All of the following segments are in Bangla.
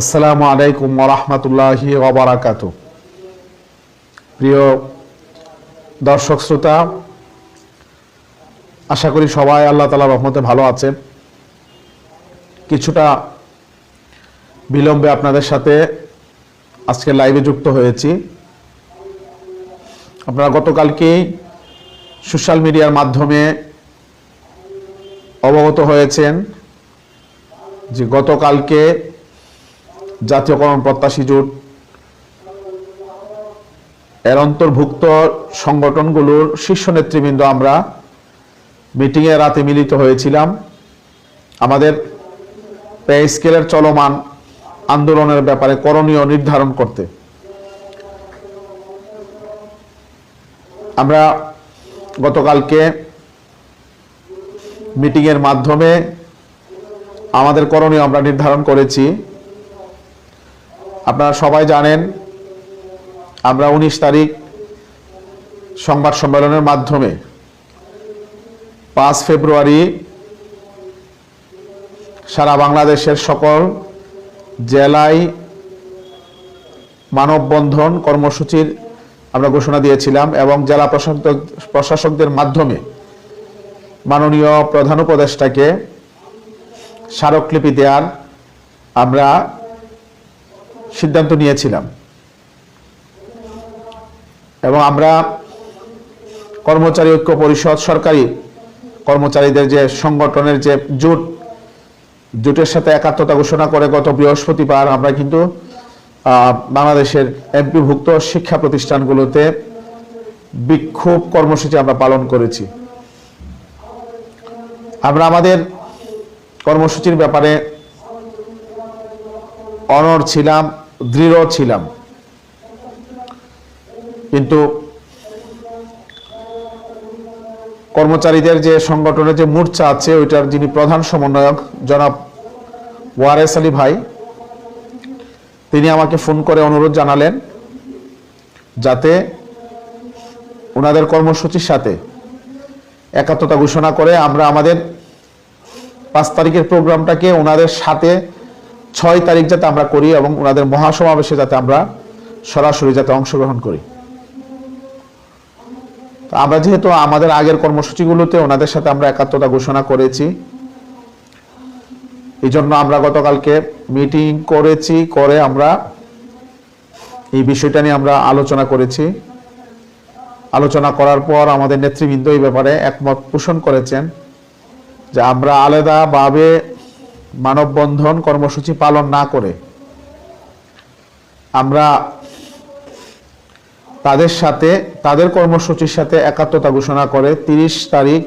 আসসালামু আলাইকুম ওরহমতুল্লাহি ওবরাকাত প্রিয় দর্শক শ্রোতা, আশা করি সবাই আল্লাহ তালা রহমতে ভালো আছেন। কিছুটা বিলম্বে আপনাদের সাথে আজকে লাইভে যুক্ত হয়েছি। আপনারা গতকালকেই সোশ্যাল মিডিয়ার মাধ্যমে অবগত হয়েছেন যে গতকালকে জাতীয়করণ প্রত্যাশী জোট। এর অন্তর্ভুক্ত সংগঠনগুলোর শীর্ষ নেতৃবৃন্দ আমরা। মিটিংয়ে রাতে মিলিত হয়েছিলাম। আমাদের পে স্কেলের চলমান আন্দোলনের ব্যাপারে করণীয় নির্ধারণ করতে। আমরা গতকালকে মিটিংয়ের মাধ্যমে আমাদের করণীয় আমরা নির্ধারণ করেছি। আপনারা সবাই জানেন, আমরা উনিশ তারিখ সংবাদ সম্মেলনের মাধ্যমে পাঁচ ফেব্রুয়ারি সারা বাংলাদেশের সকল জেলায় মানববন্ধন কর্মসূচির আমরা ঘোষণা দিয়েছিলাম এবং জেলা প্রশাসক প্রশাসকদের মাধ্যমে মাননীয় প্রধান উপদেষ্টাকে স্মারকলিপি দেওয়ার আমরা সিদ্ধান্ত নিয়েছিলাম। এবং আমরা কর্মচারী ঐক্য পরিষদ সরকারি কর্মচারীদের যে সংগঠনের যে জোট, জোটের সাথে একাত্মতা ঘোষণা করে গত বৃহস্পতিবার আমরা কিন্তু বাংলাদেশের এমপিভুক্ত শিক্ষা প্রতিষ্ঠানগুলোতে বিক্ষোভ কর্মসূচি আমরা পালন করেছি। আমরা আমাদের কর্মসূচির ব্যাপারে অনর ছিলাম দৃঢ় ছিলাম। কিন্তু কর্মচারীদের যে সংগঠনের যে মূর্ছা আছে, ওইটার যিনি প্রধান সমন্বয়ক জনাব ওয়ারেস আলী ভাই, তিনি আমাকে ফোন করে অনুরোধ জানালেন যাতে ওনাদের কর্মসূচির সাথে একাত্মতা ঘোষণা করে আমরা আমাদের পাঁচ তারিখের প্রোগ্রামটাকে ওনাদের সাথে ছয় তারিখ যাতে আমরা করি এবং ওনাদের মহাসমাবেশে যাতে আমরা সরাসরি যাতে অংশগ্রহণ করি। আমরা যেহেতু আমাদের আগের কর্মসূচিগুলোতে ওনাদের সাথে আমরা একাত্মতা ঘোষণা করেছি এই জন্য আমরা গতকালকে মিটিং করেছি, করে আমরা এই বিষয়টা নিয়ে আমরা আলোচনা করেছি। আলোচনা করার পর আমাদের নেতৃবৃন্দ এই ব্যাপারে একমত পোষণ করেছেন যে আমরা আলাদাভাবে মানববন্ধন কর্মসূচি পালন না করে আমরা তাদের সাথে, তাদের কর্মসূচির সাথে একাত্মতা ঘোষণা করে তিরিশ তারিখ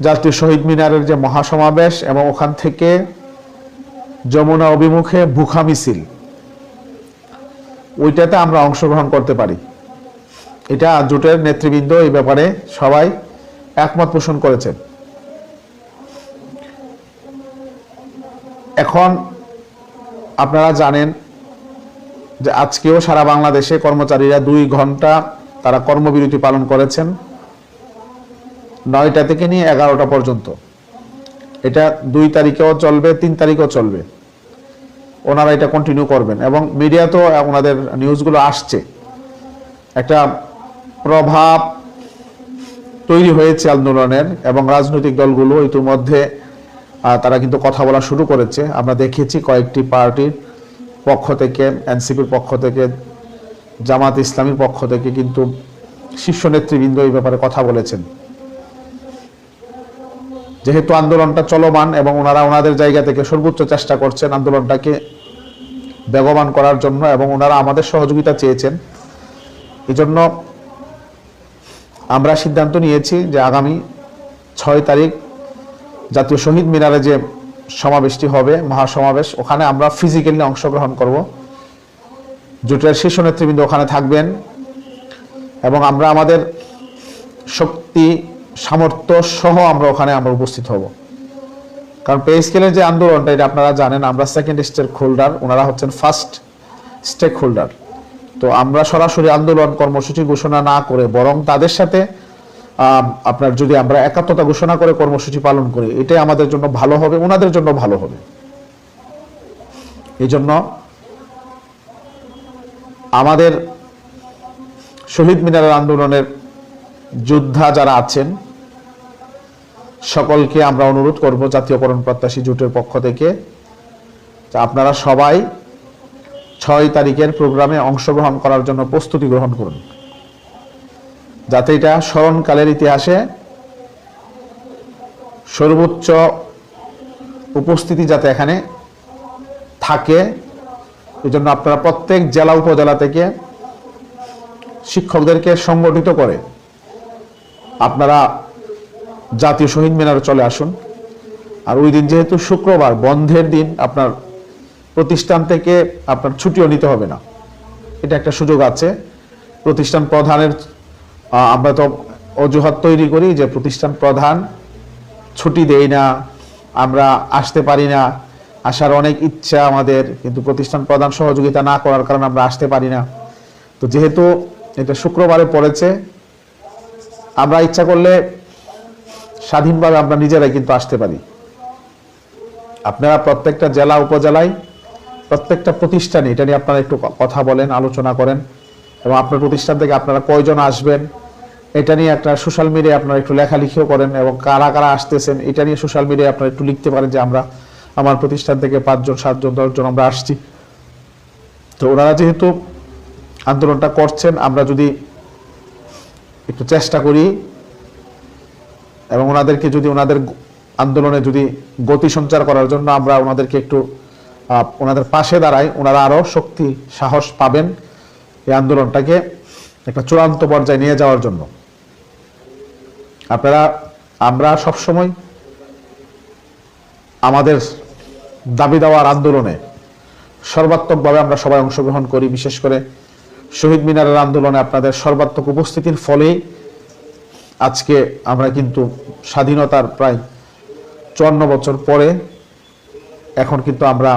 জাতীয় শহীদ মিনারের যে মহাসমাবেশ এবং ওখান থেকে যমুনা অভিমুখে ভুখা মিছিল, ওইটাতে আমরা অংশগ্রহণ করতে পারি। এটা জোটের নেতৃবৃন্দ এই ব্যাপারে সবাই একমত পোষণ করেছেন। এখন আপনারা জানেন যে আজকেও সারা বাংলাদেশে কর্মচারীরা দুই ঘণ্টা তারা কর্মবিরতি পালন করেছেন নয়টা থেকে নিয়ে এগারোটা পর্যন্ত। এটা দুই তারিখেও চলবে, তিন তারিখেও চলবে। ওনারা এটা কন্টিনিউ করবেন এবং মিডিয়াতেও ওনাদের নিউজগুলো আসছে। একটা প্রভাব তৈরি হয়েছে আন্দোলনের এবং রাজনৈতিক দলগুলো ইতিমধ্যে তারা কিন্তু কথা বলা শুরু করেছে। আমরা দেখেছি কয়েকটি পার্টির পক্ষ থেকে, এনসিপির পক্ষ থেকে, জামাত ইসলামীর পক্ষ থেকে কিন্তু শীর্ষ নেতৃবৃন্দ এই ব্যাপারে কথা বলেছেন। যেহেতু আন্দোলনটা চলমান এবং ওনারা ওনাদের জায়গা থেকে সর্বোচ্চ চেষ্টা করছেন আন্দোলনটাকে বেগবান করার জন্য এবং ওনারা আমাদের সহযোগিতা চেয়েছেন। এই জন্য আমরা সিদ্ধান্ত নিয়েছি যে আগামী ছয় তারিখ জাতীয় শহীদ মিনারে যে সমাবেশটি হবে, মহাসমাবেশ, ওখানে আমরা ফিজিক্যালি অংশগ্রহণ করব। জোটের শীর্ষ নেতৃবৃন্দ ওখানে থাকবেন এবং আমরা আমাদের শক্তি, সামর্থ্য সহ আমরা ওখানে আমরা উপস্থিত হব। কারণ পে স্কেলের যে আন্দোলনটা, এটা আপনারা জানেন, আমরা সেকেন্ড স্টেক হোল্ডার ওনারা হচ্ছেন ফার্স্ট স্টেক হোল্ডার তো আমরা সরাসরি আন্দোলন কর্মসূচি ঘোষণা না করে বরং তাদের সাথে আপনার যদি আমরা একাত্মতা ঘোষণা করে কর্মসূচি পালন করি, এটাই আমাদের জন্য ভালো হবে ওনাদের জন্য ভালো হবে। এই জন্য আমাদের শহীদ মিনারের আন্দোলনের যোদ্ধা যারা আছেন, সকলকে আমরা অনুরোধ করব জাতীয়করণ প্রত্যাশী জোটের পক্ষ থেকে আপনারা সবাই ছয় তারিখের প্রোগ্রামে অংশগ্রহণ করার জন্য প্রস্তুতি গ্রহণ করুন। যাতে এটা স্মরণকালের ইতিহাসে সর্বোচ্চ উপস্থিতি যাতে এখানে থাকে এই জন্য আপনারা প্রত্যেক জেলা উপজেলা থেকে শিক্ষকদেরকে সংগঠিত করে আপনারা জাতীয় শহীদ মিনারে চলে আসুন। আর ওই দিন যেহেতু শুক্রবার, বন্ধের দিন, আপনার প্রতিষ্ঠান থেকে আপনার ছুটিও নিতে হবে না। এটা একটা সুযোগ আছে। প্রতিষ্ঠান প্রধানের আমরা তো অজুহাত তৈরি করি যে প্রতিষ্ঠান প্রধান, ছুটি দেই না, আমরা আসতে পারি না, আসার অনেক ইচ্ছা আমাদের, কিন্তু প্রতিষ্ঠান প্রধান সহযোগিতা না করার কারণে আমরা আসতে পারি না। তো যেহেতু এটা শুক্রবারে পড়েছে, আমরা ইচ্ছা করলে স্বাধীনভাবে আমরা নিজেরাই কিন্তু আসতে পারি। আপনারা প্রত্যেকটা জেলা, উপজেলায় প্রত্যেকটা প্রতিষ্ঠানে, এটা নিয়ে আপনারা একটু কথা বলেন, আলোচনা করেন, এবং আপনার প্রতিষ্ঠান থেকে আপনারা কয়জন আসবেন এটা নিয়ে একটা সোশ্যাল মিডিয়ায় আপনারা একটু লেখালেখিও করেন এবং কারা কারা আসতেছেন, এটা নিয়ে সোশ্যাল মিডিয়ায় আপনারা একটু লিখতে পারেন যে আমরা, আমার প্রতিষ্ঠান থেকে পাঁচজন, সাতজন, দশজন আমরা আসছি। তো ওনারা যেহেতু আন্দোলনটা করছেন, আমরা যদি একটু চেষ্টা করি এবং ওনাদেরকে যদি ওনাদের আন্দোলনে যদি গতি সঞ্চার করার জন্য আমরা ওনাদেরকে একটু ওনাদের পাশে দাঁড়াই, ওনারা আরও শক্তি, সাহস পাবেন এই আন্দোলনটাকে একটা চূড়ান্ত পর্যায়ে নিয়ে যাওয়ার জন্য। আপনারা, আমরা সবসময় আমাদের দাবি দেওয়ার আন্দোলনে সর্বাত্মকভাবে আমরা সবাই অংশগ্রহণ করি, বিশেষ করে শহীদ মিনারের আন্দোলনে আপনাদের সর্বাত্মক উপস্থিতির ফলেই আজকে আমরা কিন্তু স্বাধীনতার প্রায় চুয়ান্ন বছর পরে এখন কিন্তু আমরা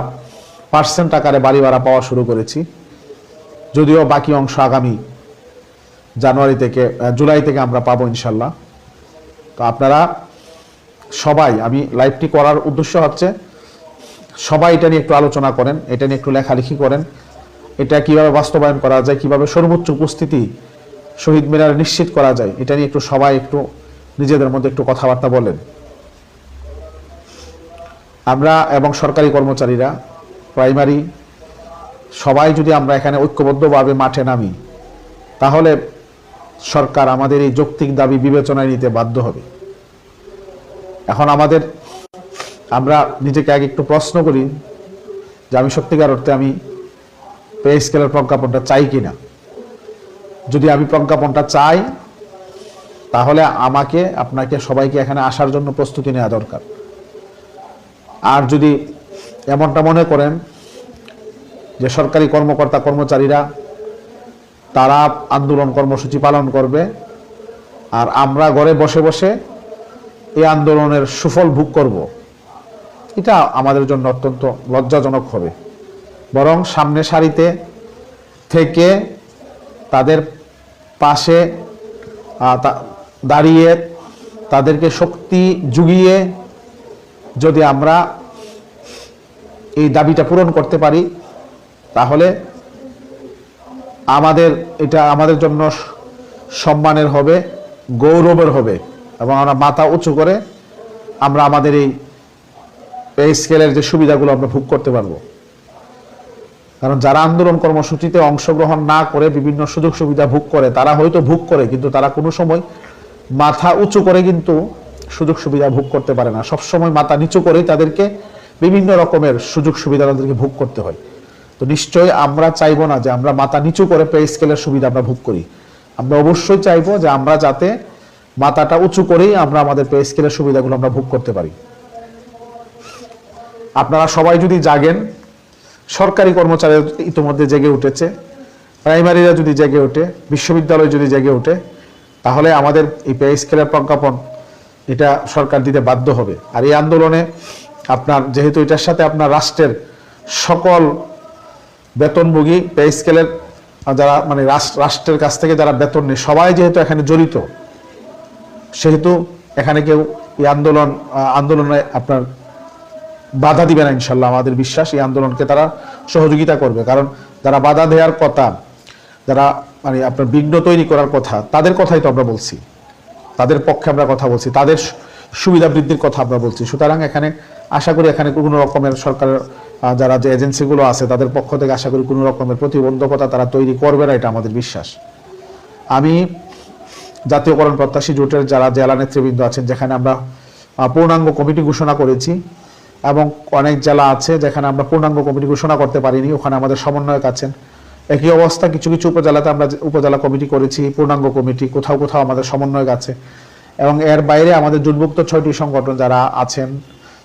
পার্সেন্ট আকারে বাড়ি ভাড়া পাওয়া শুরু করেছি। যদিও বাকি অংশ আগামী জানুয়ারি থেকে জুলাই থেকে আমরা পাবো ইনশাল্লাহ। তো আপনারা সবাই, আমি লাইভটি করার উদ্দেশ্য হচ্ছে, সবাই এটা নিয়ে একটু আলোচনা করেন, এটা নিয়ে একটু লেখালেখি করেন, এটা কীভাবে বাস্তবায়ন করা যায়, কীভাবে সর্বোচ্চ উপস্থিতি শহীদ মিনার নিশ্চিত করা যায়, এটা নিয়ে একটু সবাই একটু নিজেদের মধ্যে একটু কথাবার্তা বলেন। আমরা এবং সরকারি কর্মচারীরা প্রাইমারি সবাই যদি আমরা এখানে ঐক্যবদ্ধভাবে মাঠে নামি, তাহলে সরকার আমাদের এই যৌক্তিক দাবি বিবেচনায় নিতে বাধ্য হবে। এখন আমাদের, আমরা নিজেকে আগে একটু প্রশ্ন করি যে আমি সত্যিকার অর্থে আমি পে স্কেলের প্রজ্ঞাপনটা চাই কি না। যদি আমি প্রজ্ঞাপনটা চাই, তাহলে আমাকে, আপনাকে, সবাইকে এখানে আসার জন্য প্রস্তুতি নেওয়া দরকার। আর যদি এমনটা মনে করেন যে সরকারি কর্মকর্তা কর্মচারীরা তারা আন্দোলন কর্মসূচি পালন করবে। আর আমরা ঘরে বসে বসে এই আন্দোলনের সুফল ভোগ করব। এটা আমাদের জন্য অত্যন্ত লজ্জাজনক হবে। বরং সামনে সারিতে থেকে তাদের পাশে দাঁড়িয়ে তাদেরকে শক্তি জুগিয়ে যদি আমরা এই দাবিটা পূরণ করতে পারি, তাহলে আমাদের, এটা আমাদের জন্য সম্মানের হবে, গৌরবের হবে। এবং আমরা মাথা উঁচু করে আমরা আমাদের এই পে স্কেলের যে সুবিধাগুলো আমরা ভোগ করতে পারব। কারণ যারা আন্দোলন কর্মসূচিতে অংশগ্রহণ না করে বিভিন্ন সুযোগ সুবিধা ভোগ করে, তারা হয়তো ভোগ করে, কিন্তু তারা কোনো সময় মাথা উঁচু করে কিন্তু সুযোগ সুবিধা ভোগ করতে পারে না। সব সময় মাথা নিচু করেই তাদেরকে বিভিন্ন রকমের সুযোগ সুবিধা তাদেরকে ভোগ করতে হয়। তো নিশ্চয়ই আমরা চাইব না যে আমরা মাথা নিচু করে পে স্কেলের সুবিধা আমরা ভোগ করি। আমরা অবশ্যই চাইব যে আমরা যাতে মাথাটা উঁচু করেই আমরা আমাদের পে স্কেলের সুবিধাগুলো আমরা ভোগ করতে পারি। আপনারা সবাই যদি জাগেন, সরকারি কর্মচারী ইতিমধ্যে জেগে উঠেছে, প্রাইমারিরা যদি জেগে ওঠে, বিশ্ববিদ্যালয় যদি জেগে ওঠে, তাহলে আমাদের এই পে স্কেলের প্রজ্ঞাপন এটা সরকার দিতে বাধ্য হবে। আর এই আন্দোলনে আপনার, যেহেতু এটার সাথে আপনার রাষ্ট্রের সকল বেতনভোগী পে স্কেলের যারা মানে রাষ্ট্রের কাছ থেকে যারা বেতন নেই সবাই যেহেতু এখানে জড়িত, সেহেতু এখানে কেউ এই আন্দোলন আন্দোলনে আপনার বাধা দিবে না ইনশাল্লাহ, আমাদের বিশ্বাস, এই আন্দোলনকে তারা সহযোগিতা করবে। কারণ যারা বাধা দেওয়ার কথা, যারা মানে আপনার বিঘ্ন তৈরি করার কথা, তাদের কথাই তো আমরা বলছি। তাদের পক্ষে আমরা কথা বলছি, তাদের সুবিধা বৃদ্ধির কথা আমরা বলছি। সুতরাং এখানে আশা করি এখানে কোনো রকমের সরকারের যারা যে এজেন্সিগুলো আছে, তাদের পক্ষ থেকে আশা করি কোনো রকমের প্রতিবন্ধকতা তারা তৈরি করবে না, এটা আমাদের বিশ্বাস। আমি জাতীয়করণ প্রত্যাশী জোটের যারা জেলা নেতৃবৃন্দ আছেন, যেখানে আমরা পূর্ণাঙ্গ কমিটি ঘোষণা করেছি, এবং অনেক জেলা আছে যেখানে আমরা পূর্ণাঙ্গ কমিটি ঘোষণা করতে পারিনি, ওখানে আমাদের সমন্বয়ক আছেন। একই অবস্থা কিছু কিছু উপজেলাতে আমরা উপজেলা কমিটি করেছি, পূর্ণাঙ্গ কমিটি, কোথাও কোথাও আমাদের সমন্বয়ক আছে। এবং এর বাইরে আমাদের জোটভুক্ত ছয়টি সংগঠন যারা আছেন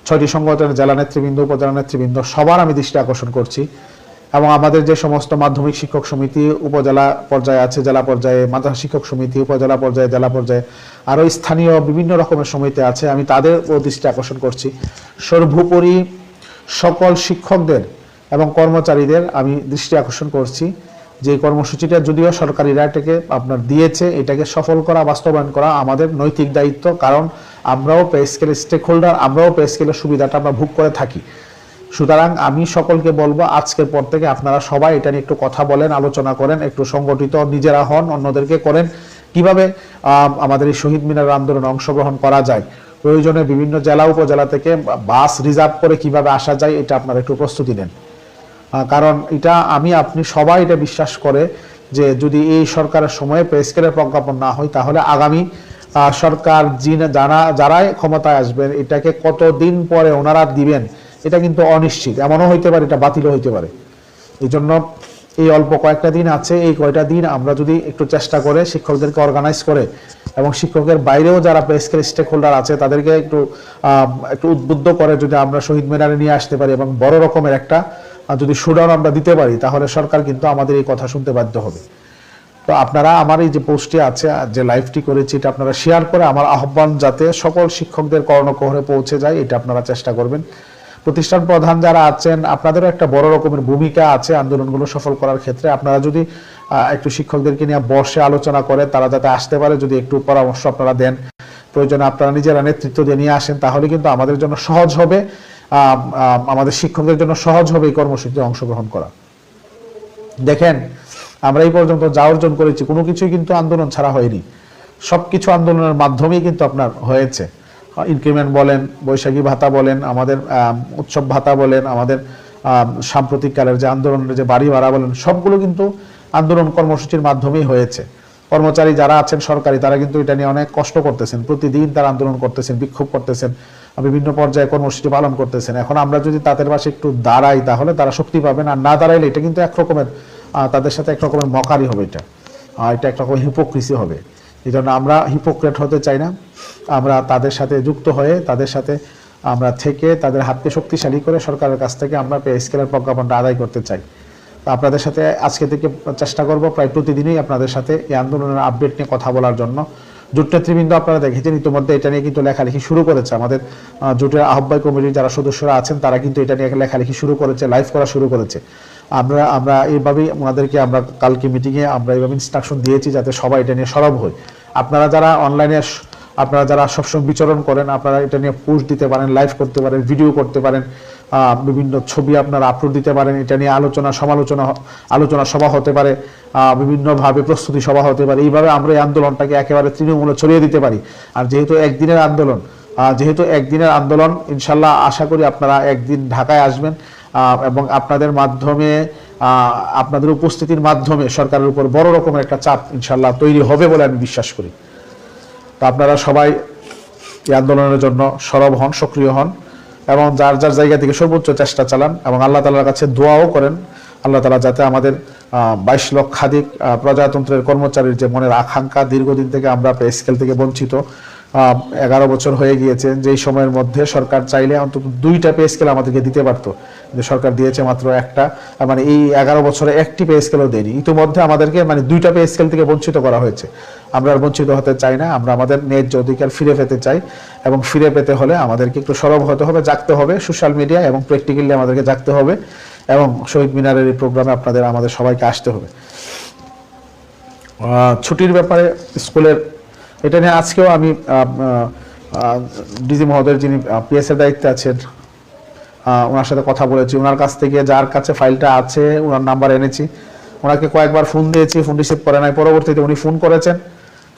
ছয়টি সংগঠনের জেলা নেতৃবৃন্দ, উপজেলা নেতৃবৃন্দ, সবার আমি দৃষ্টি আকর্ষণ করছি। এবং আমাদের যে সমস্ত মাধ্যমিক শিক্ষক সমিতি, উপজেলা পর্যায়ে আছে, জেলা পর্যায়ে মাদ্রাসা শিক্ষক সমিতি, উপজেলা পর্যায়ে জেলা পর্যায়ে আরও স্থানীয় বিভিন্ন রকমের সমিতি আছে, আমি তাদের দৃষ্টি আকর্ষণ করছি। সর্বোপরি সকল শিক্ষকদের এবং কর্মচারীদের আমি দৃষ্টি আকর্ষণ করছি। যে কর্মসূচিটা যদিও সরকারিরা এটাকে আপনার দিয়েছে, এটাকে সফল করা, বাস্তবায়ন করা আমাদের নৈতিক দায়িত্ব। কারণ আমরাও পে স্কেল স্টেক হোল্ডার আমরাও পে স্কেলের সুবিধাটা আমরা ভোগ করে থাকি। সুতরাং আমি সকলকে বলব, আজকের পর থেকে আপনারা সবাই এটা নিয়ে একটু কথা বলেন, আলোচনা করেন, একটু সংগঠিত নিজেরা হন, অন্যদেরকে করেন। কীভাবে আমাদের এই শহীদ মিনার আন্দোলনে অংশগ্রহণ করা যায়? প্রয়োজনে বিভিন্ন জেলা, উপজেলা থেকে বাস রিজার্ভ করে কীভাবে আসা যায়, এটা আপনারা একটু প্রস্তুতি নেন। কারণ এটা আমি, আপনি সবাই এটা বিশ্বাস করে যে যদি এই সরকারের সময়ে পে স্কেলের প্রজ্ঞাপন না হয়, তাহলে আগামী সরকার যারা যারাই ক্ষমতায় আসবেন, এটাকে কতদিন পরে ওনারা দিবেন, এটা কিন্তু অনিশ্চিত। এমনও হইতে পারে, এটা বাতিলও হইতে পারে। এই জন্য এই অল্প কয়েকটা দিন আছে, এই কয়টা দিন আমরা যদি একটু চেষ্টা করে শিক্ষকদেরকে অর্গানাইজ করে এবং শিক্ষকের বাইরেও যারা প্রেসকের স্টেক হোল্ডার আছে, তাদেরকে একটু একটু উদ্বুদ্ধ করে যদি আমরা শহীদ মিনারে নিয়ে আসতে পারি এবং বড় রকমের একটা যদি শুডাউন আমরা দিতে পারি, তাহলে সরকার কিন্তু আমাদের এই কথা শুনতে বাধ্য হবে। তো আপনারা আমার এই যে পোস্টটি আছে, যে লাইভটি করেছি, এটা আপনারা শেয়ার করে আমার আহ্বান যাতে সকল শিক্ষকদের কর্ণকোহরে পৌঁছে যায়, এটা আপনারা চেষ্টা করবেন। প্রতিষ্ঠান প্রধান যারা আছেন, আপনাদেরও একটা বড় রকমের ভূমিকা আছে আন্দোলনগুলো সফল করার ক্ষেত্রে। আপনারা যদি একটু শিক্ষকদেরকে নিয়ে বসে আলোচনা করে, তারা যাতে আসতে পারে, যদি একটু পরামর্শ আপনারা দেন, প্রয়োজনে আপনারা নিজেরা নেতৃত্ব দিয়ে নিয়ে আসেন, তাহলে কিন্তু আমাদের জন্য সহজ হবে। আমাদের শিক্ষকদের জন্য সহজ হবে এই কর্মসূচিতে অংশগ্রহণ করা। দেখেন আমরা এই পর্যন্ত যা অর্জন করেছি কোনো কিছুই কিন্তু আন্দোলন ছাড়া হয়নি। সবকিছু আন্দোলনের মাধ্যমেই কিন্তু আপনার হয়েছে। ইনক্রিমেন্ট বলেন বৈশাখী ভাতা বলেন আমাদের আম, উৎসব ভাতা বলেন আমাদের আম, সাম্প্রতিককালের যে আন্দোলনের যে বাড়ি ভাড়া বলেন সবগুলো কিন্তু আন্দোলন কর্মসূচির মাধ্যমেই হয়েছে। কর্মচারী যারা আছেন সরকারি তারা কিন্তু এটা নিয়ে অনেক কষ্ট করতেছেন। প্রতিদিন তারা আন্দোলন করতেছেন বিক্ষোভ করতেছেন। বিভিন্ন পর্যায়ে কর্মসূচি পালন করতেছেন। এখন আমরা যদি তাদের পাশে একটু দাঁড়াই তাহলে তারা শক্তি পাবেন আর না দাঁড়াইলে এটা কিন্তু একরকমের তাদের সাথে একরকমের মকারি হবে এটা। এটা একরকম হিপোক্রিসি হবে। এই জন্য আমরা হিপোক্রেট হতে চাই না। আমরা তাদের সাথে যুক্ত হয়ে, তাদের সাথে আমরা থেকে তাদের হাতকে শক্তিশালী করে সরকারের কাছ থেকে আমরা পে স্কেলের প্রজ্ঞাপনটা আদায় করতে চাই। তো আপনাদের সাথে আজকে থেকে চেষ্টা করব, প্রায় প্রতিদিনই আপনাদের সাথে এই আন্দোলনের আপডেট নিয়ে কথা বলার জন্য। জোট নেতৃবৃন্দ আপনারা দেখেছেন ইতিমধ্যে এটা নিয়ে কিন্তু লেখালেখি শুরু করেছে। আমাদের জোটের আহ্বায়ক কমিটির যারা সদস্যরা আছেন, তারা কিন্তু এটা নিয়ে লেখালেখি শুরু করেছে লাইভ করা শুরু করেছে। আমরা আমরা এইভাবেই ওনাদেরকে আমরা কালকে মিটিংয়ে আমরা এইভাবে ইনস্ট্রাকশন দিয়েছি যাতে সবাই এটা নিয়ে সরব হয়। আপনারা যারা অনলাইনে আপনারা যারা সবসময় বিচরণ করেন, আপনারা এটা নিয়ে পোস্ট দিতে পারেন লাইভ করতে পারেন ভিডিও করতে পারেন বিভিন্ন ছবি আপনারা আপলোড দিতে পারেন, এটা নিয়ে আলোচনা, সমালোচনা আলোচনা সভা হতে পারে বিভিন্নভাবে প্রস্তুতি সভা হতে পারে। এইভাবে আমরা এই আন্দোলনটাকে একেবারে তৃণমূলে ছড়িয়ে দিতে পারি। আর যেহেতু একদিনের আন্দোলন যেহেতু একদিনের আন্দোলন, ইনশাল্লাহ আশা করি আপনারা একদিন ঢাকায় আসবেন এবং আপনাদের মাধ্যমে আপনাদের উপস্থিতির মাধ্যমে সরকারের উপর বড় রকমের একটা চাপ ইনশাল্লাহ তৈরি হবে বলে আমি বিশ্বাস করি। তো আপনারা সবাই এই আন্দোলনের জন্য সরব হন, সক্রিয় হন এবং যার যার জায়গা থেকে সর্বোচ্চ চেষ্টা চালান এবং আল্লাহ তালার কাছে দোয়াও করেন। আল্লাহ তালা যাতে আমাদের বাইশ লক্ষাধিক প্রজাতন্ত্রের কর্মচারীর যে মনের আকাঙ্ক্ষা দীর্ঘদিন থেকে আমরা পে স্কেল থেকে বঞ্চিত এগারো বছর হয়ে গিয়েছে, যেই সময়ের মধ্যে সরকার চাইলে অন্তত দুইটা পে স্কেল আমাদেরকে দিতে পারতো। কিন্তু সরকার দিয়েছে মাত্র একটা মানে এই এগারো বছরে একটি পে স্কেলও দেয়নি। ইতিমধ্যে আমাদেরকে মানে দুইটা পে স্কেল থেকে বঞ্চিত করা হয়েছে। আমরা আর বঞ্চিত হতে চাই না, আমরা আমাদের ন্যায্য অধিকার ফিরে পেতে চাই এবং ফিরে পেতে হলে আমাদেরকে একটু সরব হতে হবে, জাগতে হবে সোশ্যাল মিডিয়া এবং প্র্যাকটিক্যালি আমাদেরকে জাগতে হবে এবং শহীদ মিনারের এই প্রোগ্রামে আপনাদের, আমাদের সবাইকে আসতে হবে। ছুটির ব্যাপারে স্কুলের, এটা নিয়ে আজকেও আমি ডিজি মহোদয়ের যিনি পিএস এর দায়িত্বে আছেন ওনার সাথে কথা বলেছি। ওনার কাছ থেকে যার কাছে ফাইলটা আছে, ওনার নাম্বার এনেছি। ওনাকে কয়েকবার ফোন দিয়েছি ফোন রিসিভ করে নাই। পরবর্তীতে উনি ফোন করেছেন।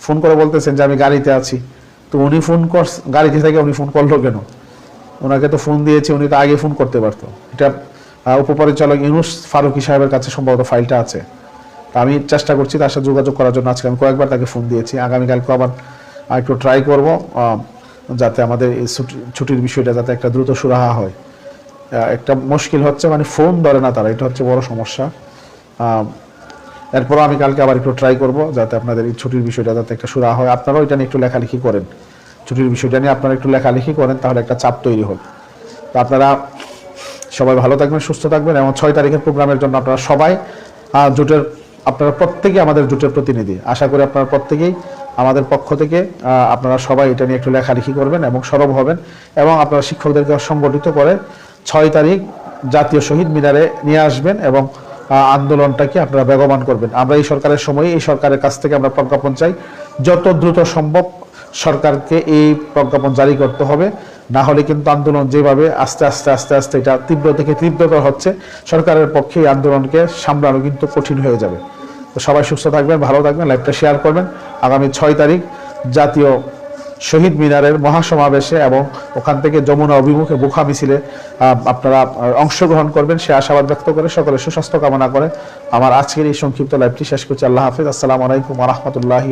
ফোন করে বলতেছেন যে, আমি গাড়িতে আছি। তো উনি ফোন কর, গাড়িতে থেকে উনি ফোন করল কেন? ওনাকে তো ফোন দিয়েছি, উনি তো আগে ফোন করতে পারতো। এটা উপপরিচালক ইউনুস ফারুকি সাহেবের কাছে সম্ভবত ফাইলটা আছে। তা আমি চেষ্টা করছি তার সাথে যোগাযোগ করার জন্য। আজকে আমি কয়েকবার তাকে ফোন দিয়েছি। আগামীকালকে আবার একটু ট্রাই করব যাতে আমাদের এই ছুটি- ছুটির বিষয়টা যাতে একটা দ্রুত সুরাহা হয়। একটা মুশকিল হচ্ছে মানে ফোন ধরে না তারা, এটা হচ্ছে বড় সমস্যা। এরপরও আমি কালকে আবার একটু ট্রাই করব যাতে আপনাদের এই ছুটির বিষয়টা যাতে একটা সুরাহা হয়। আপনারাও এটা নিয়ে একটু লেখালেখি করেন। ছুটির বিষয়টা নিয়ে আপনারা একটু লেখালেখি করেন, তাহলে একটা চাপ তৈরি হয় তো আপনারা সবাই ভালো থাকবেন, সুস্থ থাকবেন, এবং ছয় তারিখের প্রোগ্রামের জন্য আপনারা সবাই জোটের, আপনারা প্রত্যেকেই আমাদের জোটের প্রতিনিধি। আশা করি আপনারা প্রত্যেকেই আমাদের পক্ষ থেকে আপনারা সবাই এটা নিয়ে একটু লেখালেখি করবেন এবং সরব হবেন, এবং আপনারা শিক্ষকদেরকে সংগঠিত করে ছয় তারিখ জাতীয় শহীদ মিনারে নিয়ে আসবেন এবং আন্দোলনটাকে আপনারা বেগবান করবেন। আমরা এই সরকারের সময় এই সরকারের কাছ থেকে আমরা প্রজ্ঞাপন চাই। যত দ্রুত সম্ভব সরকারকে এই প্রজ্ঞাপন জারি করতে হবে। না হলে কিন্তু আন্দোলন যেভাবে আস্তে আস্তে আস্তে আস্তে এটা তীব্র থেকে তীব্রতর হচ্ছে, সরকারের পক্ষে এই আন্দোলনকে সামলানো কিন্তু কঠিন হয়ে যাবে। তো সবাই সুস্থ থাকবেন, ভালো থাকবেন, লাইভটা শেয়ার করবেন। আগামী ছয় তারিখ জাতীয় শহীদ মিনারের মহাসমাবেশে এবং ওখান থেকে যমুনা অভিমুখে বুখা মিছিলে আপনারা অংশগ্রহণ করবেন। সে আশাবাদ ব্যক্ত করে সকলে সুস্বাস্থ্য কামনা করে। আমার আজকের এই সংক্ষিপ্ত লাইভটি শেষ করছি। আল্লাহ হাফিজ। আসসালামু আলাইকুম রহমতুল্লাহি